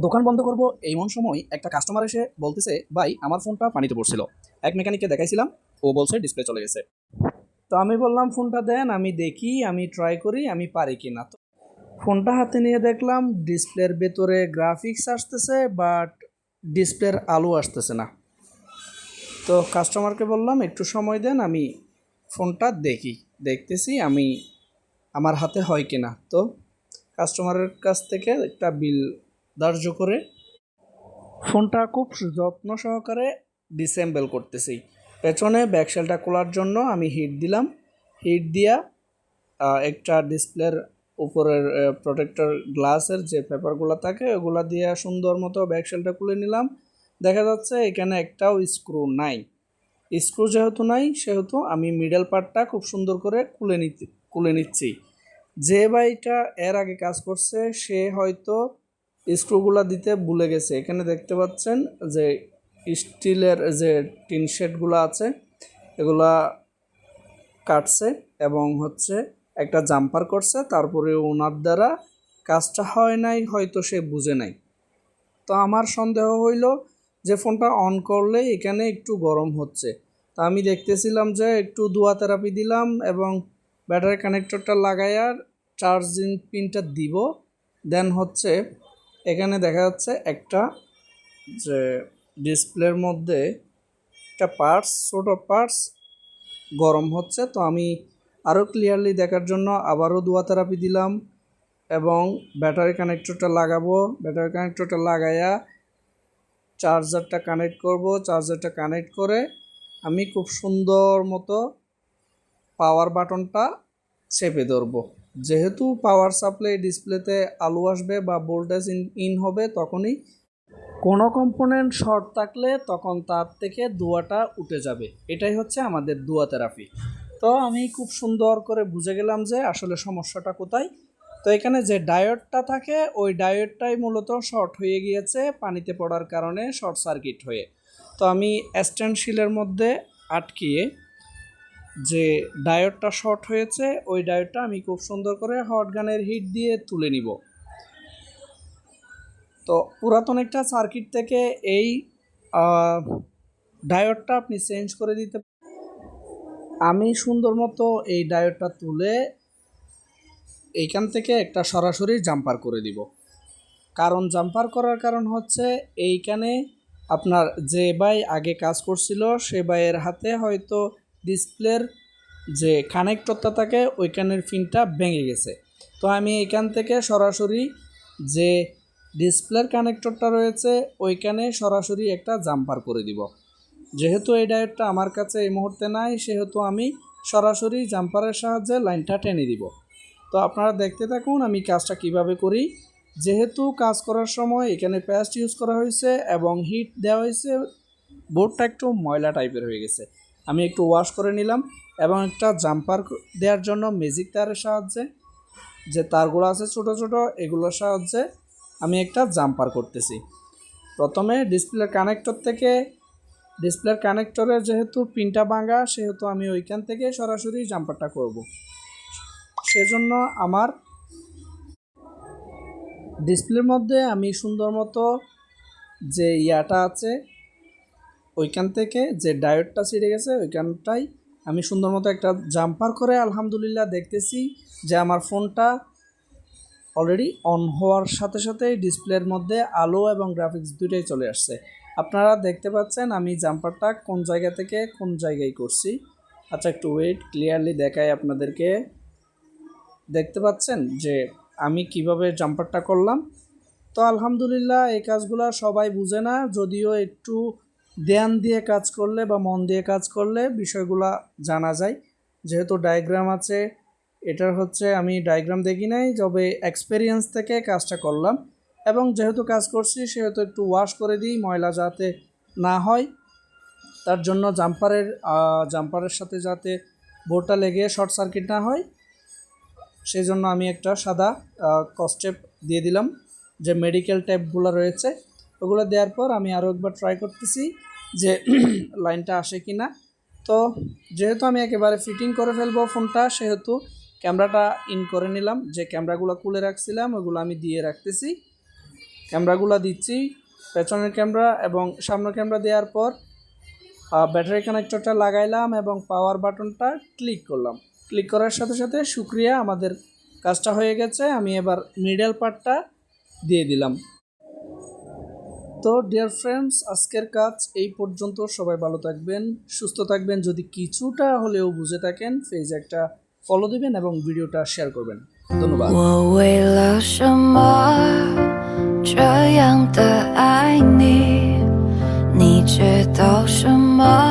দোকান বন্ধ করব এমন সময় একটা কাস্টমার এসে বলতেছে, ভাই, আমার ফোনটা পানিতে পড়ছিল। এক মেকানিককে দেখাইছিলাম, ও বলছে ডিসপ্লে চলে গেছে। তো আমি বললাম, ফোনটা দেন, আমি দেখি, আমি ট্রাই করি, আমি পারি কি না? তো ফোনটা হাতে নিয়ে দেখলাম ডিসপ্লের ভেতরে গ্রাফিক্স আসতেছে বাট ডিসপ্লের আলো আসতেছে না। তো কাস্টমারকে বললাম, একটু সময় দেন, আমি ফোনটা দেখি, দেখতেছি, আমি, আমার হাতে হয় কি না? তো কাস্টমারের কাছ থেকে একটা বিল ধার্য করে। ফোনটা খুব যত্ন সহকারে ডিসেম্বল করতেছি। পেছনে ব্যাকসেলটা খোলার জন্য আমি হিট দিলাম। হিট দিয়া একটা ডিসপ্লের উপরের প্রোটেক্টর গ্লাসের যে পেপারগুলো থাকে, ওগুলো দিয়ে সুন্দর মতো ব্যাকসেলটা খুলে নিলাম। দেখা যাচ্ছে এখানে একটাও স্ক্রু নাই। স্ক্রু যেহেতু নাই, সেহেতু আমি মিডল পার্টটা খুব সুন্দর করে খুলে নিতে, খুলে নিচ্ছি। যে বাইটা এর আগে কাজ করছে, সে হয়তো স্ক্রুগুলা দিতে ভুলে গেছে। এখানে দেখতে পাচ্ছেন যে স্টিলের যে টিন শেডগুলো আছে, এগুলা কাটছে এবং হচ্ছে একটা জাম্পার করছে। তারপরে ওনার দ্বারা কাজটা হয় নাই, হয়তো সে বুঝে নাই। তো আমার সন্দেহ হইল যে ফোনটা অন করলে এখানে একটু গরম হচ্ছে। তা আমি দেখতেছিলাম যে একটু দুয়া থেরাপি দিলাম এবং ব্যাটারি কানেক্টরটা লাগাইয়ার চার্জিং পিনটা দিব। দেন হচ্ছে এখানে দেখা যাচ্ছে একটা যে ডিসপ্লের মধ্যে একটা পার্টস, ছোটো পার্টস গরম হচ্ছে। তো আমি আরও ক্লিয়ারলি দেখার জন্য আবারও দুয়া থেরাপি দিলাম এবং ব্যাটারি কানেক্টরটা লাগাবো। ব্যাটারি কানেক্টরটা লাগাইয়া চার্জারটা কানেক্ট করব। চার্জারটা কানেক্ট করে আমি খুব সুন্দর মতো পাওয়ার বাটনটা চেপে ধরবো। যেহেতু পাওয়ার সাপ্লাই ডিসপ্লেতে আলো আসবে বা ভোল্টেজ ইন ইন হবে তখনই কোনো কম্পোনেন্ট শর্ট থাকলে তখন তার থেকে দুয়াটা উঠে যাবে। এটাই হচ্ছে আমাদের দুয়া থেরাপি তো আমি খুব সুন্দর করে বুঝে গেলাম যে আসলে সমস্যাটা কোথায়। তো এখানে যে ডায়োডটা থাকে, ওই ডায়োডটাই মূলত শর্ট হয়ে গিয়েছে পানিতে পড়ার কারণে শর্ট সার্কিট হয়ে। তো আমি স্ট্যান্ড মধ্যে আটকিয়ে যে ডায়োডটা শর্ট হয়েছে, ওই ডায়োডটা আমি খুব সুন্দর করে হট গানের হিট দিয়ে তুলে নিব। তো পুরাতন একটা সার্কিট থেকে এই ডায়োডটা আপনি চেঞ্জ করে দিতে আমি সুন্দর মতো এই ডায়োডটা তুলে এইখান থেকে একটা সরাসরি জাম্পার করে দিব। কারণ জাম্পার করার কারণ হচ্ছে এইখানে আপনার যে বাই আগে কাজ করছিল, সে বাইয়ের হাতে হয়তো ডিসপ্লের যে কানেক্টরটা থাকে, ওইখানের ফিনটা ভেঙে গেছে। তো আমি এখান থেকে সরাসরি যে ডিসপ্লের কানেক্টরটা রয়েছে, ওইখানে সরাসরি একটা জাম্পার করে দিব। যেহেতু এই ডায়েটটা আমার কাছে এই মুহূর্তে নাই, সেহেতু আমি সরাসরি জাম্পারের সাহায্যে লাইনটা টেনে দিব। তো আপনারা দেখতে থাকুন আমি কাজটা কীভাবে করি। যেহেতু কাজ করার সময় এখানে প্যাস্ট ইউজ করা হয়েছে এবং হিট দেওয়া হয়েছে, বোর্ডটা একটু ময়লা টাইপের হয়ে গেছে। আমি একটু ওয়াশ করে নিলাম এবং একটা জাম্পার দেওয়ার জন্য ম্যাজিক তারের সাহায্যে, যে তারগুলো আছে ছোট ছোট, এগুলোর সাহায্যে আমি একটা জাম্পার করতেছি। প্রথমে ডিসপ্লের কানেক্টর থেকে ডিসপ্লের কানেক্টরের যেহেতু পিনটা ভাঙা, সেহেতু আমি ওইখান থেকে সরাসরি জাম্পারটা করব। সেজন্য আমার ডিসপ্লের মধ্যে আমি সুন্দর মতো যে ইয়াটা আছে ওইখান থেকে যে ডায়োডটা ছিঁড়ে গেছে ওইখানটাই আমি সুন্দর মতো একটা জাম্পার করে আলহামদুলিল্লাহ দেখতেছি যে আমার ফোনটা অলরেডি অন হওয়ার সাথে সাথে ডিসপ্লের মধ্যে আলো এবং গ্রাফিক্স দুটোই চলে আসছে। আপনারা দেখতে পাচ্ছেন আমি জাম্পারটা কোন জায়গা থেকে কোন জায়গায় করছি। আচ্ছা একটু ওয়েট ক্লিয়ারলি দেখাই আপনাদেরকে। দেখতে পাচ্ছেন যে আমি কীভাবে জাম্পারটা করলাম। তো আলহামদুলিল্লাহ এই কাজগুলো সবাই বুঝে না, যদিও একটু ধ্যান দিয়ে কাজ করলে বা মন দিয়ে কাজ করলে বিষয়গুলো জানা যায়। যেহেতু ডায়াগ্রাম আছে, এটার হচ্ছে আমি ডায়াগ্রাম দেখি নাই, তবে এক্সপেরিয়েন্স থেকে কাজটা করলাম। এবং যেহেতু কাজ করছি, সেহেতু একটু ওয়াশ করে দিই, ময়লা যাতে না হয়। তার জন্য জাম্পারের জাম্পারের সাথে যাতে বোর্ডটা লেগে শর্ট সার্কিট না হয়, সেই জন্য আমি একটা সাদা কস্টেপ দিয়ে দিলাম, যে মেডিকেল ট্যাপগুলো রয়েছে। ওগুলো দেওয়ার পর আমি আরও একবার ট্রাই করতেছি যে লাইনটা আসে কি না তো যেহেতু আমি একেবারে ফিটিং করে ফেলব ফোনটা, সেহেতু ক্যামেরাটা ইন করে নিলাম। যে ক্যামেরাগুলো খুলে রাখছিলাম, ওগুলো আমি দিয়ে রাখতেছি। ক্যামেরাগুলো দিচ্ছি পেছনের ক্যামেরা এবং সামনের ক্যামেরা দেওয়ার পর ব্যাটারি কানেক্টরটা লাগাইলাম এবং পাওয়ার বাটনটা ক্লিক করলাম। ক্লিক করার সাথে সাথে শুক্রিয়া আমাদের কাজটা হয়ে গেছে। আমি এবার মিডল পার্টটা দিয়ে দিলাম। তো ডিয়ার ফ্রেন্ডস আজকের কাজ এই পর্যন্ত সবাই ভালো থাকবেন সুস্থ থাকবেন যদি কিছুটা হলেও বুঝে থাকেন পেজে একটা ফলো দিবেন এবং ভিডিওটা শেয়ার করবেন ধন্যবাদ我为了什么这样的爱你？你知道什么？